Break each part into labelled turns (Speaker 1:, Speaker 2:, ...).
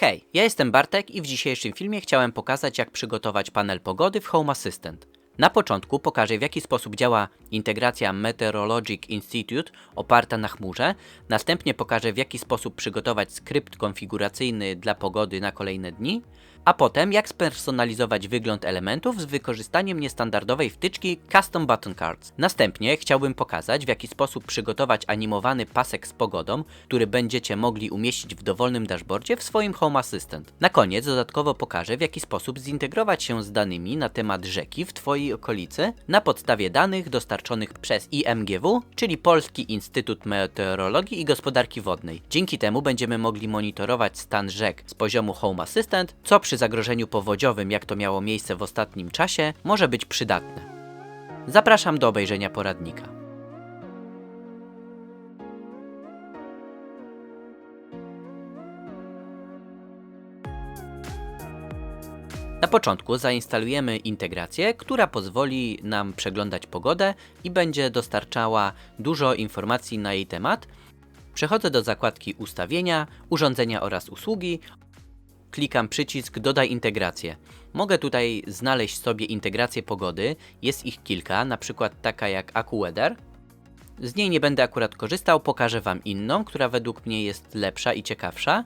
Speaker 1: Hej, ja jestem Bartek i w dzisiejszym filmie chciałem pokazać jak przygotować panel pogody w Home Assistant. Na początku pokażę w jaki sposób działa integracja Meteorologic Institute oparta na chmurze, następnie pokażę w jaki sposób przygotować skrypt konfiguracyjny dla pogody na kolejne dni, a potem jak spersonalizować wygląd elementów z wykorzystaniem niestandardowej wtyczki Custom Button Cards. Następnie chciałbym pokazać w jaki sposób przygotować animowany pasek z pogodą, który będziecie mogli umieścić w dowolnym dashboardzie w swoim Home Assistant. Na koniec dodatkowo pokażę w jaki sposób zintegrować się z danymi na temat rzeki w Twojej okolicy na podstawie danych dostarczonych przez IMGW, czyli Polski Instytut Meteorologii i Gospodarki Wodnej. Dzięki temu będziemy mogli monitorować stan rzek z poziomu Home Assistant, co przy zagrożeniu powodziowym, jak to miało miejsce w ostatnim czasie, może być przydatne. Zapraszam do obejrzenia poradnika. Na początku zainstalujemy integrację, która pozwoli nam przeglądać pogodę i będzie dostarczała dużo informacji na jej temat. Przechodzę do zakładki Ustawienia, Urządzenia oraz Usługi. Klikam przycisk Dodaj integrację. Mogę tutaj znaleźć sobie integrację pogody, jest ich kilka, na przykład taka jak AccuWeather. Z niej nie będę akurat korzystał, pokażę Wam inną, która według mnie jest lepsza i ciekawsza.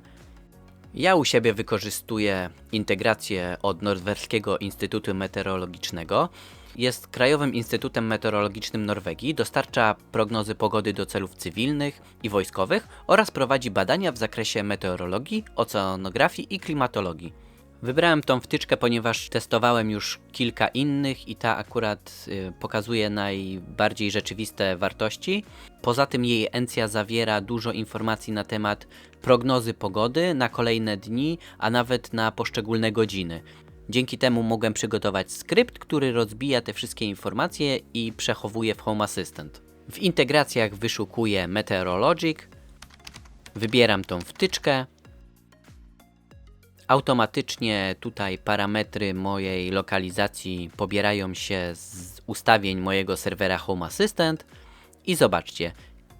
Speaker 1: Ja u siebie wykorzystuję integrację od Norweskiego Instytutu Meteorologicznego. Jest Krajowym Instytutem Meteorologicznym Norwegii, dostarcza prognozy pogody do celów cywilnych i wojskowych oraz prowadzi badania w zakresie meteorologii, oceanografii i klimatologii. Wybrałem tą wtyczkę, ponieważ testowałem już kilka innych i ta akurat y, pokazuje najbardziej rzeczywiste wartości. Poza tym jej encja zawiera dużo informacji na temat prognozy pogody na kolejne dni, a nawet na poszczególne godziny. Dzięki temu mogłem przygotować skrypt, który rozbija te wszystkie informacje i przechowuje w Home Assistant. W integracjach wyszukuję Meteorologic, wybieram tą wtyczkę, Automatycznie tutaj parametry mojej lokalizacji pobierają się z ustawień mojego serwera Home Assistant i zobaczcie,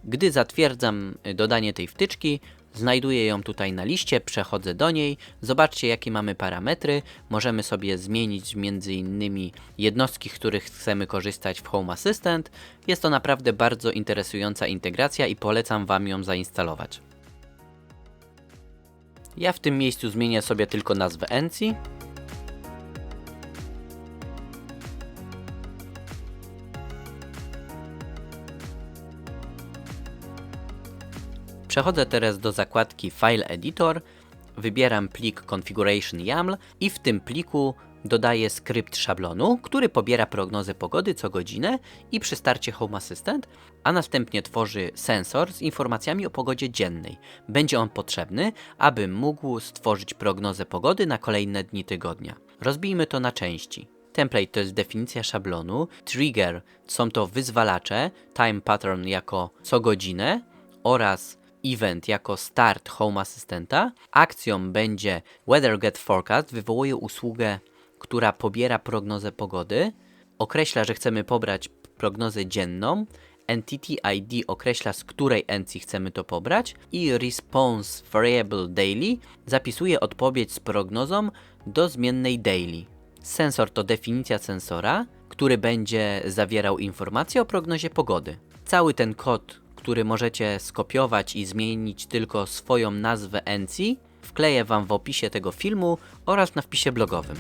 Speaker 1: gdy zatwierdzam dodanie tej wtyczki, znajduję ją tutaj na liście, przechodzę do niej, zobaczcie jakie mamy parametry, możemy sobie zmienić między innymi jednostki, z których chcemy korzystać w Home Assistant. Jest to naprawdę bardzo interesująca integracja i polecam Wam ją zainstalować. Ja w tym miejscu zmienię sobie tylko nazwę Enci. Przechodzę teraz do zakładki File Editor, wybieram plik Configuration YAML i w tym pliku dodaję skrypt szablonu, który pobiera prognozę pogody co godzinę i przy starcie Home Assistant, a następnie tworzy sensor z informacjami o pogodzie dziennej. Będzie on potrzebny, aby mógł stworzyć prognozę pogody na kolejne dni tygodnia. Rozbijmy to na części. Template to jest definicja szablonu, trigger są to wyzwalacze, time pattern jako co godzinę oraz event jako start Home Assistanta. Akcją będzie Weather Get Forecast, wywołuje usługę która pobiera prognozę pogody, określa, że chcemy pobrać prognozę dzienną, Entity ID określa, z której encji chcemy to pobrać i Response Variable Daily zapisuje odpowiedź z prognozą do zmiennej daily. Sensor to definicja sensora, który będzie zawierał informacje o prognozie pogody. Cały ten kod, który możecie skopiować i zmienić tylko swoją nazwę encji, wkleję Wam w opisie tego filmu oraz na wpisie blogowym.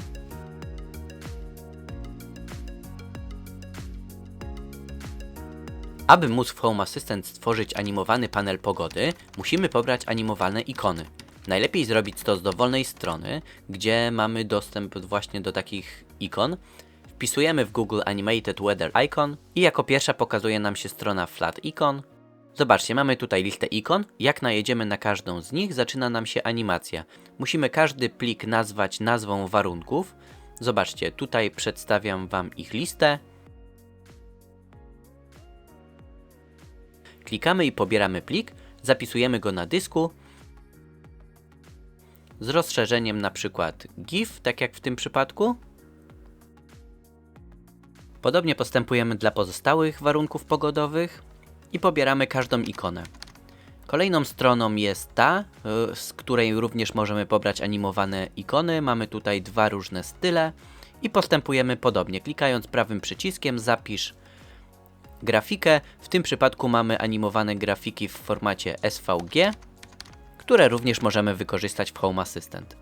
Speaker 1: Aby móc w Home Assistant stworzyć animowany panel pogody, musimy pobrać animowane ikony. Najlepiej zrobić to z dowolnej strony, gdzie mamy dostęp właśnie do takich ikon. Wpisujemy w Google Animated Weather Icon i jako pierwsza pokazuje nam się strona Flat Icon. Zobaczcie, mamy tutaj listę ikon. Jak najedziemy na każdą z nich, zaczyna nam się animacja. Musimy każdy plik nazwać nazwą warunków. Zobaczcie, tutaj przedstawiam Wam ich listę. Klikamy i pobieramy plik, zapisujemy go na dysku z rozszerzeniem na przykład GIF, tak jak w tym przypadku. Podobnie postępujemy dla pozostałych warunków pogodowych i pobieramy każdą ikonę. Kolejną stroną jest ta, y, z której również możemy pobrać animowane ikony. Mamy tutaj dwa różne style i postępujemy podobnie. Klikając prawym przyciskiem zapisz grafikę. W tym przypadku mamy animowane grafiki w formacie SVG, które również możemy wykorzystać w Home Assistant.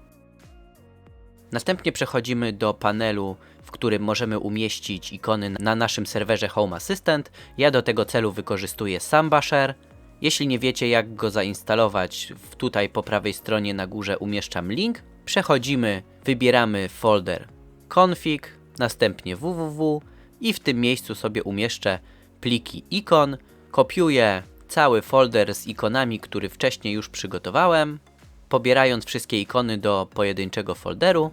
Speaker 1: Następnie przechodzimy do panelu, w którym możemy umieścić ikony na naszym serwerze Home Assistant. Ja do tego celu wykorzystuję Samba Share. Jeśli nie wiecie jak go zainstalować, tutaj po prawej stronie na górze umieszczam link. Przechodzimy, wybieramy folder config, następnie www i w tym miejscu sobie umieszczę pliki ikon. Kopiuję cały folder z ikonami, który wcześniej już przygotowałem, pobierając wszystkie ikony do pojedynczego folderu.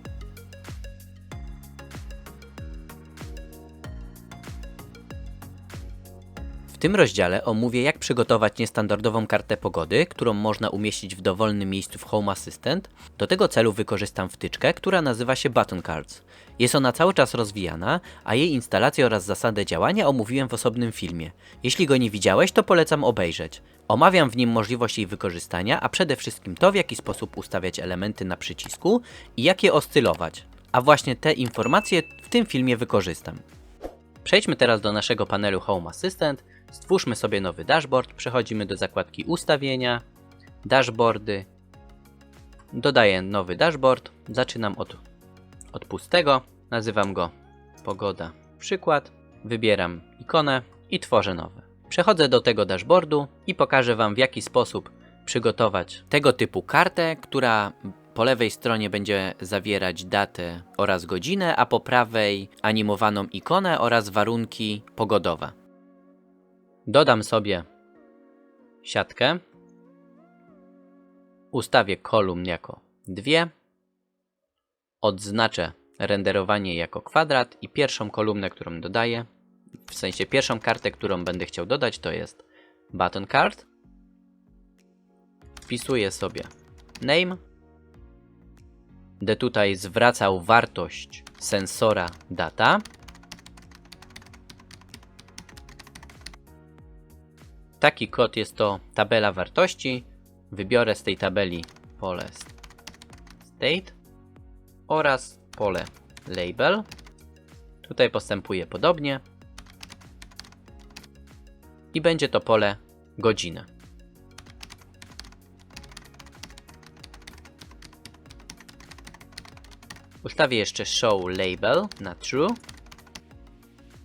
Speaker 1: W tym rozdziale omówię jak przygotować niestandardową kartę pogody, którą można umieścić w dowolnym miejscu w Home Assistant. Do tego celu wykorzystam wtyczkę, która nazywa się Button Cards. Jest ona cały czas rozwijana, a jej instalację oraz zasadę działania omówiłem w osobnym filmie. Jeśli go nie widziałeś, to polecam obejrzeć. Omawiam w nim możliwość jej wykorzystania, a przede wszystkim to, w jaki sposób ustawiać elementy na przycisku i jak je oscylować. A właśnie te informacje w tym filmie wykorzystam. Przejdźmy teraz do naszego panelu Home Assistant. Stwórzmy sobie nowy dashboard. Przechodzimy do zakładki Ustawienia, Dashboardy. Dodaję nowy dashboard. Zaczynam od, od pustego. Nazywam go Pogoda Przykład. Wybieram ikonę i tworzę nowy. Przechodzę do tego dashboardu i pokażę Wam w jaki sposób przygotować tego typu kartę, która po lewej stronie będzie zawierać datę oraz godzinę, a po prawej animowaną ikonę oraz warunki pogodowe. Dodam sobie siatkę. Ustawię kolumn jako dwie. Odznaczę renderowanie jako kwadrat i pierwszą kolumnę, którą dodaję, w sensie pierwszą kartę, którą będę chciał dodać, to jest button card. Wpisuję sobie name. Będę tutaj zwracał wartość sensora data. Taki kod jest to tabela wartości. Wybiorę z tej tabeli pole state oraz pole label. Tutaj postępuję podobnie. I będzie to pole godziny. Ustawię jeszcze show label na true.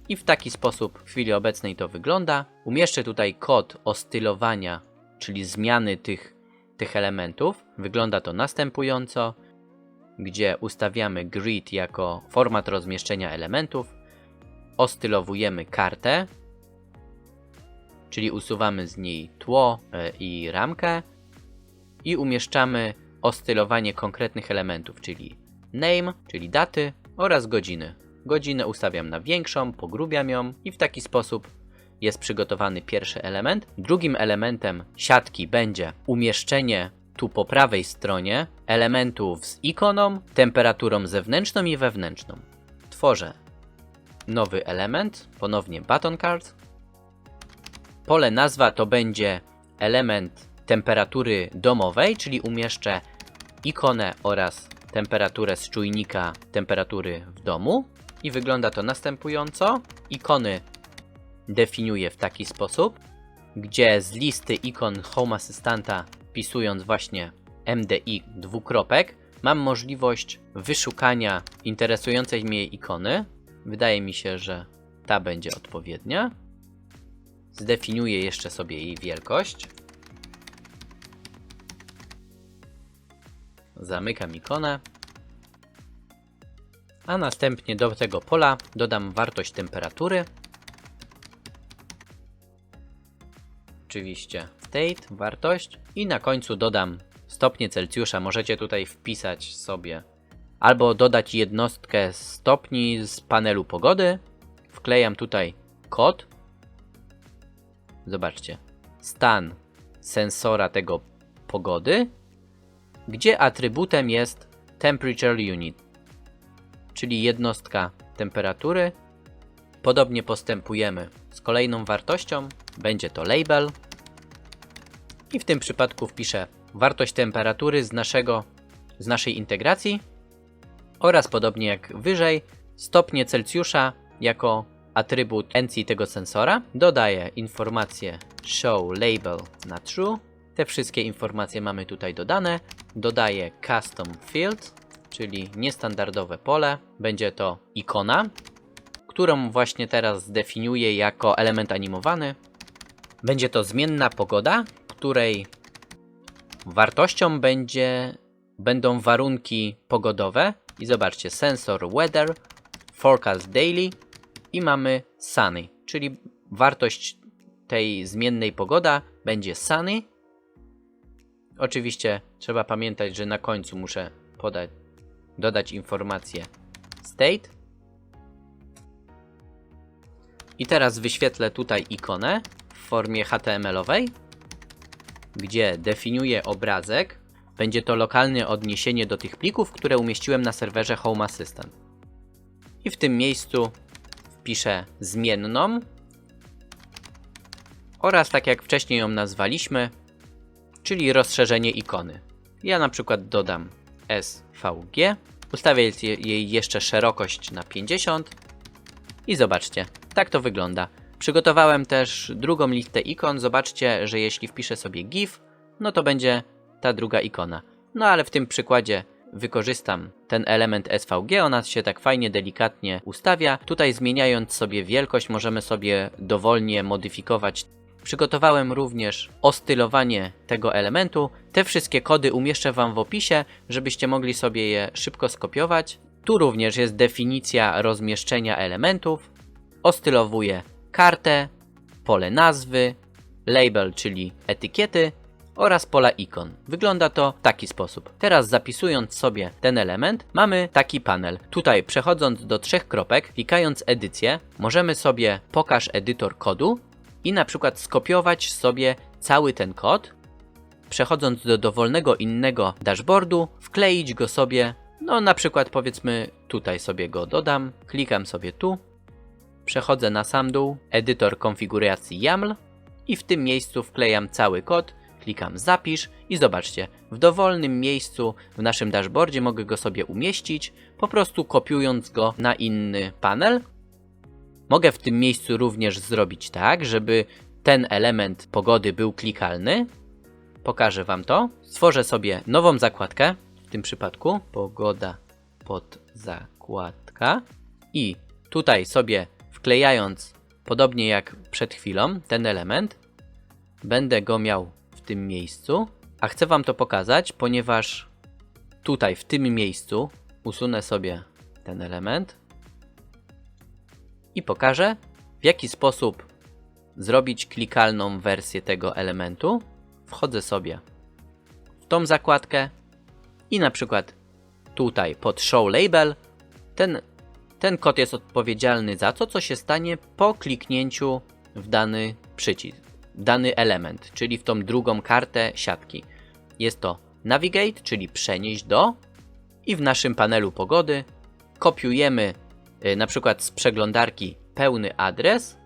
Speaker 1: I w taki sposób w chwili obecnej to wygląda. Umieszczę tutaj kod ostylowania, czyli zmiany tych, tych elementów. Wygląda to następująco, gdzie ustawiamy grid jako format rozmieszczenia elementów. Ostylowujemy kartę, czyli usuwamy z niej tło e, i ramkę i umieszczamy ostylowanie konkretnych elementów, czyli name, czyli daty oraz godziny. Godzinę ustawiam na większą, pogrubiam ją i w taki sposób jest przygotowany pierwszy element. Drugim elementem siatki będzie umieszczenie tu po prawej stronie elementów z ikoną, temperaturą zewnętrzną i wewnętrzną. Tworzę nowy element, ponownie button card. Pole nazwa to będzie element temperatury domowej, czyli umieszczę ikonę oraz temperaturę z czujnika temperatury w domu. I wygląda to następująco. Ikony definiuję w taki sposób, gdzie z listy ikon Home Assistanta wpisując właśnie MDI dwukropek, mam możliwość wyszukania interesującej mnie ikony. Wydaje mi się, że ta będzie odpowiednia. Zdefiniuję jeszcze sobie jej wielkość. Zamykam ikonę. A następnie do tego pola dodam wartość temperatury. Oczywiście state, wartość. I na końcu dodam stopnie Celsjusza. Możecie tutaj wpisać sobie albo dodać jednostkę stopni z panelu pogody. Wklejam tutaj kod. Zobaczcie. Stan sensora tego pogody, gdzie atrybutem jest temperature unit, czyli jednostka temperatury. Podobnie postępujemy z kolejną wartością. Będzie to label. i w tym przypadku wpiszę wartość temperatury z, naszego, z naszej integracji oraz podobnie jak wyżej stopnie Celsjusza jako atrybut NC tego sensora. Dodaję informację show label na true. Te wszystkie informacje mamy tutaj dodane. Dodaję custom field, czyli niestandardowe pole. Będzie to ikona, którą właśnie teraz zdefiniuję jako element animowany. Będzie to zmienna pogoda, której wartością będzie, będą warunki pogodowe. I zobaczcie, sensor weather, forecast daily i mamy sunny, czyli wartość tej zmiennej pogoda będzie sunny. Oczywiście trzeba pamiętać, że na końcu muszę podać, dodać informację state. I teraz wyświetlę tutaj ikonę w formie HTML-owej, gdzie definiuję obrazek. Będzie to lokalne odniesienie do tych plików, które umieściłem na serwerze Home Assistant. I w tym miejscu wpiszę zmienną oraz tak jak wcześniej ją nazwaliśmy, czyli rozszerzenie ikony. Ja na przykład dodam SVG, ustawię jej jeszcze szerokość na 50 i zobaczcie, tak to wygląda. Przygotowałem też drugą listę ikon, zobaczcie, że jeśli wpiszę sobie GIF, no to będzie ta druga ikona. No ale w tym przykładzie wykorzystam ten element SVG, ona się tak fajnie, delikatnie ustawia. Tutaj zmieniając sobie wielkość możemy sobie dowolnie modyfikować. Przygotowałem również ostylowanie tego elementu. Te wszystkie kody umieszczę Wam w opisie, żebyście mogli sobie je szybko skopiować. Tu również jest definicja rozmieszczenia elementów. Ostylowuję kartę, pole nazwy, label, czyli etykiety oraz pola ikon. Wygląda to w taki sposób. Teraz zapisując sobie ten element, mamy taki panel. Tutaj przechodząc do trzech kropek, klikając edycję, możemy sobie pokaż edytor kodu i na przykład skopiować sobie cały ten kod. Przechodząc do dowolnego innego dashboardu, wkleić go sobie, no na przykład powiedzmy tutaj sobie go dodam, klikam sobie tu, przechodzę na sam dół, edytor konfiguracji YAML i w tym miejscu wklejam cały kod, klikam zapisz i zobaczcie, w dowolnym miejscu w naszym dashboardzie mogę go sobie umieścić, po prostu kopiując go na inny panel. Mogę w tym miejscu również zrobić tak, żeby ten element pogody był klikalny. Pokażę Wam to. Stworzę sobie nową zakładkę, w tym przypadku pogoda pod zakładka i tutaj sobie wklejając, podobnie jak przed chwilą, ten element, będę go miał tym miejscu, a chcę Wam to pokazać, ponieważ tutaj, w tym miejscu, usunę sobie ten element i pokażę, w jaki sposób zrobić klikalną wersję tego elementu. Wchodzę sobie w tą zakładkę i na przykład tutaj pod Show Label ten ten kod jest odpowiedzialny za to, co się stanie po kliknięciu w dany przycisk, dany element, czyli w tą drugą kartę siatki. Jest to Navigate, czyli przenieść do i w naszym panelu pogody kopiujemy y, na przykład z przeglądarki pełny adres.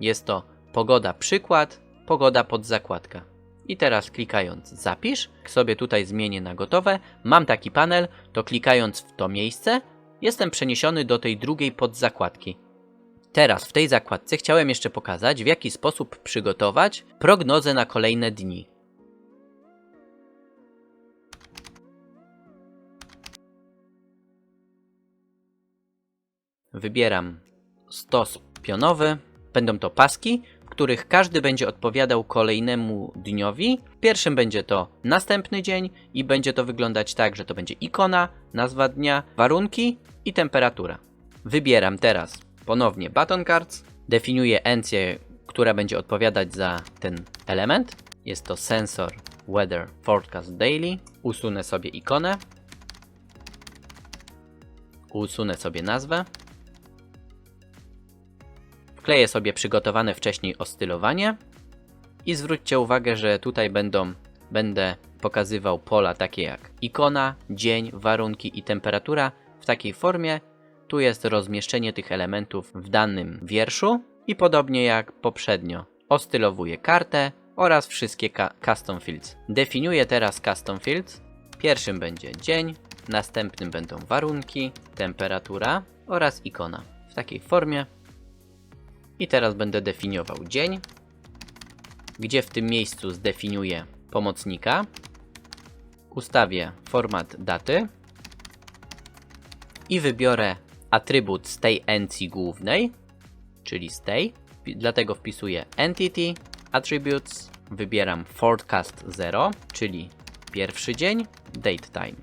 Speaker 1: Jest to pogoda przykład, pogoda pod zakładka. I teraz klikając zapisz, sobie tutaj zmienię na gotowe, mam taki panel, to klikając w to miejsce jestem przeniesiony do tej drugiej podzakładki. Teraz w tej zakładce chciałem jeszcze pokazać, w jaki sposób przygotować prognozę na kolejne dni. Wybieram stos pionowy. Będą to paski, w których każdy będzie odpowiadał kolejnemu dniowi. Pierwszym będzie to następny dzień i będzie to wyglądać tak, że to będzie ikona, nazwa dnia, warunki i temperatura. Wybieram teraz ponownie button cards, definiuję encję, która będzie odpowiadać za ten element. Jest to sensor weather forecast daily. Usunę sobie ikonę. Usunę sobie nazwę. Wkleję sobie przygotowane wcześniej ostylowanie. I zwróćcie uwagę, że tutaj będą, będę pokazywał pola takie jak ikona, dzień, warunki i temperatura w takiej formie. Tu jest rozmieszczenie tych elementów w danym wierszu i podobnie jak poprzednio ostylowuję kartę, oraz wszystkie custom fields. Definiuję teraz custom fields. Pierwszym będzie dzień, następnym będą warunki, temperatura oraz ikona w takiej formie. I teraz będę definiował dzień, gdzie w tym miejscu zdefiniuję pomocnika, ustawię format daty i wybiorę atrybut z tej encji głównej, czyli z tej. Dlatego wpisuję entity, attributes, wybieram forecast 0, czyli pierwszy dzień, date time.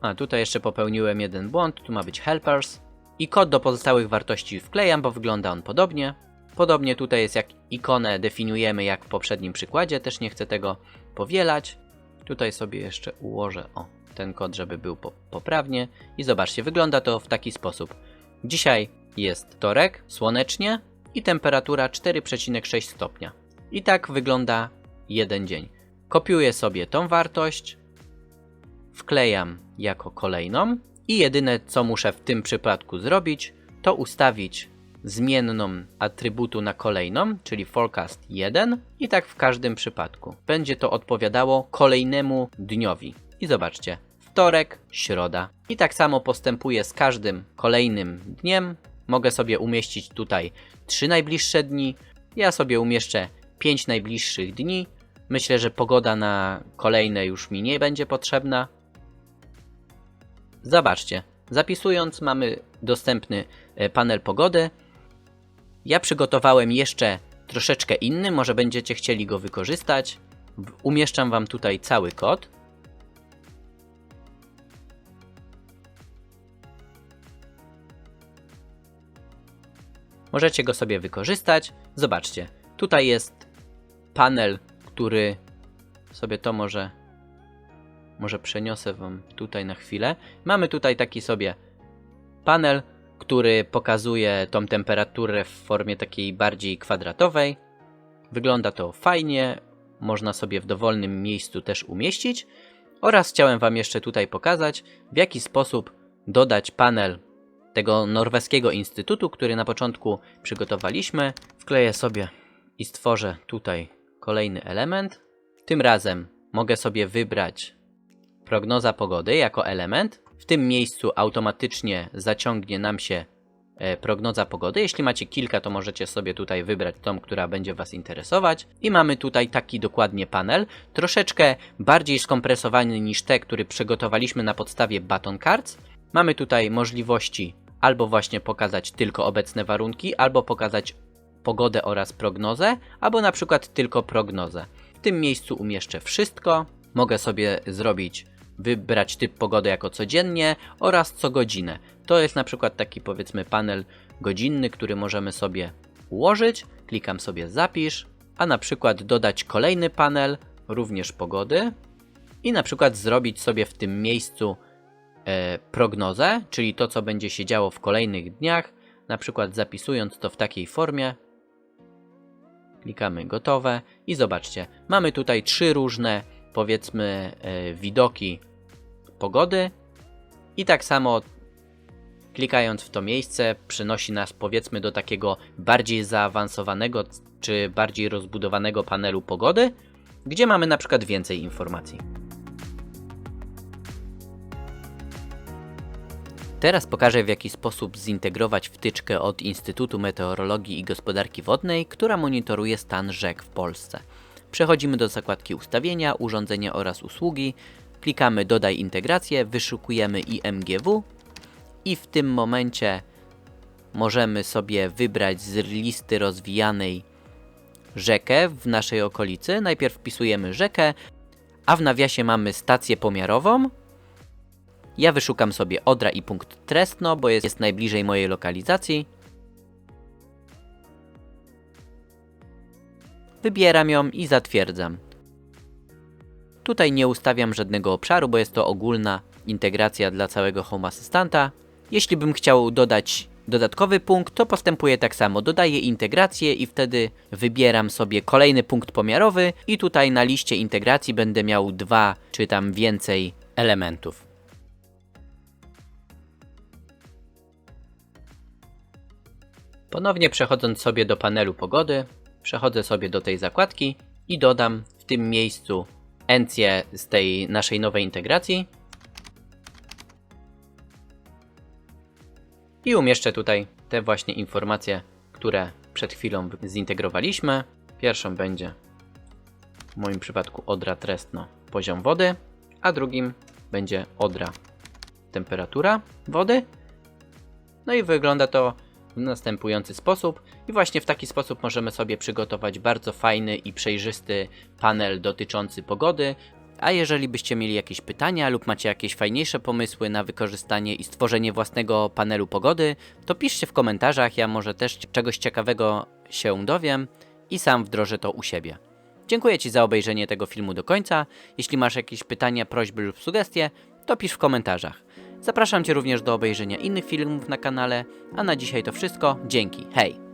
Speaker 1: A tutaj jeszcze popełniłem jeden błąd, tu ma być helpers. I kod do pozostałych wartości wklejam, bo wygląda on podobnie. Podobnie tutaj jest jak ikonę definiujemy jak w poprzednim przykładzie, też nie chcę tego powielać. Tutaj sobie jeszcze ułożę o ten kod, żeby był po poprawnie. I zobaczcie, wygląda to w taki sposób. Dzisiaj jest wtorek, słonecznie i temperatura 4,6 stopnia. I tak wygląda jeden dzień. Kopiuję sobie tą wartość, wklejam jako kolejną i jedyne co muszę w tym przypadku zrobić, to ustawić zmienną atrybutu na kolejną, czyli forecast 1 i tak w każdym przypadku. Będzie to odpowiadało kolejnemu dniowi. I zobaczcie, wtorek, środa. I tak samo postępuję z każdym kolejnym dniem. Mogę sobie umieścić tutaj 3 najbliższe dni. Ja sobie umieszczę 5 najbliższych dni. Myślę, że pogoda na kolejne już mi nie będzie potrzebna. Zobaczcie, zapisując mamy dostępny e, panel pogody. Ja przygotowałem jeszcze troszeczkę inny, może będziecie chcieli go wykorzystać. Umieszczam Wam tutaj cały kod. Możecie go sobie wykorzystać. Zobaczcie, tutaj jest panel, który sobie to może może przeniosę wam tutaj na chwilę. Mamy tutaj taki sobie panel, który pokazuje tą temperaturę w formie takiej bardziej kwadratowej. Wygląda to fajnie, można sobie w dowolnym miejscu też umieścić. Oraz chciałem wam jeszcze tutaj pokazać, w jaki sposób dodać panel tego norweskiego instytutu, który na początku przygotowaliśmy. Wkleję sobie i stworzę tutaj kolejny element. Tym razem mogę sobie wybrać prognoza pogody jako element. W tym miejscu automatycznie zaciągnie nam się e, prognoza pogody. Jeśli macie kilka, to możecie sobie tutaj wybrać tą, która będzie Was interesować. I mamy tutaj taki dokładnie panel, troszeczkę bardziej skompresowany niż te, który przygotowaliśmy na podstawie Button Cards. Mamy tutaj możliwości albo właśnie pokazać tylko obecne warunki, albo pokazać pogodę oraz prognozę, albo na przykład tylko prognozę. W tym miejscu umieszczę wszystko. Mogę sobie zrobić, wybrać typ pogody jako codziennie oraz co godzinę. To jest na przykład taki powiedzmy panel godzinny, który możemy sobie ułożyć. Klikam sobie zapisz, a na przykład dodać kolejny panel, również pogody i na przykład zrobić sobie w tym miejscu prognozę, czyli to co będzie się działo w kolejnych dniach, na przykład zapisując to w takiej formie. Klikamy gotowe i zobaczcie, mamy tutaj trzy różne powiedzmy e, widoki pogody i tak samo klikając w to miejsce przynosi nas powiedzmy do takiego bardziej zaawansowanego czy bardziej rozbudowanego panelu pogody, gdzie mamy na przykład więcej informacji. Teraz pokażę w jaki sposób zintegrować wtyczkę od Instytutu Meteorologii i Gospodarki Wodnej, która monitoruje stan rzek w Polsce. Przechodzimy do zakładki ustawienia, urządzenia oraz usługi, klikamy dodaj integrację, wyszukujemy IMGW i w tym momencie możemy sobie wybrać z listy rozwijanej rzekę w naszej okolicy. Najpierw wpisujemy rzekę, a w nawiasie mamy stację pomiarową. Ja wyszukam sobie Odra i punkt Trestno, bo jest, jest najbliżej mojej lokalizacji. Wybieram ją i zatwierdzam. Tutaj nie ustawiam żadnego obszaru, bo jest to ogólna integracja dla całego Home Assistanta. Jeśli bym chciał dodać dodatkowy punkt, to postępuję tak samo. Dodaję integrację i wtedy wybieram sobie kolejny punkt pomiarowy i tutaj na liście integracji będę miał dwa czy tam więcej elementów. Ponownie przechodząc sobie do panelu pogody, przechodzę sobie do tej zakładki i dodam w tym miejscu encję z tej naszej nowej integracji. I umieszczę tutaj te właśnie informacje, które przed chwilą zintegrowaliśmy. Pierwszą będzie w moim przypadku odra trestno poziom wody, a drugim będzie odra temperatura wody. No i wygląda to w następujący sposób. I właśnie w taki sposób możemy sobie przygotować bardzo fajny i przejrzysty panel dotyczący pogody. A jeżeli byście mieli jakieś pytania lub macie jakieś fajniejsze pomysły na wykorzystanie i stworzenie własnego panelu pogody, to piszcie w komentarzach, ja może też czegoś ciekawego się dowiem i sam wdrożę to u siebie. Dziękuję Ci za obejrzenie tego filmu do końca. Jeśli masz jakieś pytania, prośby lub sugestie, to pisz w komentarzach. Zapraszam Cię również do obejrzenia innych filmów na kanale, a na dzisiaj to wszystko. Dzięki, hej!